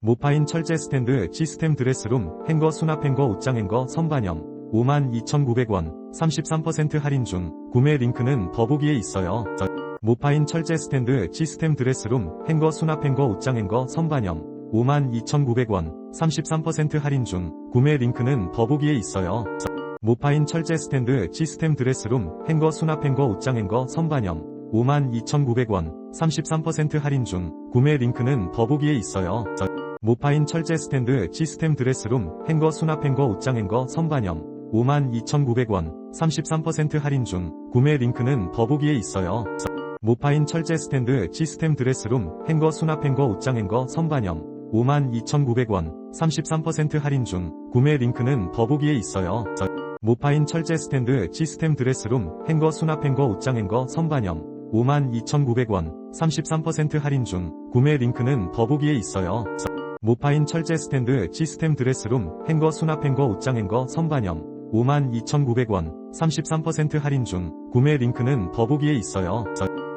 모파인 철제 스탠드 시스템 드레스룸 행거 수납 행거 옷장 행거 선반영 52,900원 33% 할인 중 구매 링크는 더보기에 있어요. 저- 모파인 철제 스탠드 시스템 드레스룸 행거 수납 행거 옷장 행거 선반영 52,900원 33% 할인 중 구매 링크는 더보기에 있어요. 저- 모파인 철제 스탠드 시스템 드레스룸 행거 수납 행거 옷장 행거 선반영 52,900원 33% 할인 중 구매 링크는 더보기에 있어요. 저- 모파인 철제 스탠드 시스템 드레스룸 행거 수납 행거 옷장 행거 선반영 52,900원 33% 할인 중 구매 링크는 더보기에 있어요. 저- 모파인 철제 스탠드 시스템 드레스룸 행거 수납 행거 옷장 행거 선반영 52,900원 33% 할인 중 구매 링크는 더보기에 있어요. 저- 모파인 철제 스탠드 시스템 드레스룸 행거 수납 행거 옷장 행거 선반영 52,900원 33% 할인 중 구매 링크는 더보기에 있어요. 저- 모파인 철제 스탠드 시스템 드레스룸 행거 수납 행거 옷장 행거 선반영 52,900원 33% 할인 중 구매 링크는 더보기에 있어요. 저-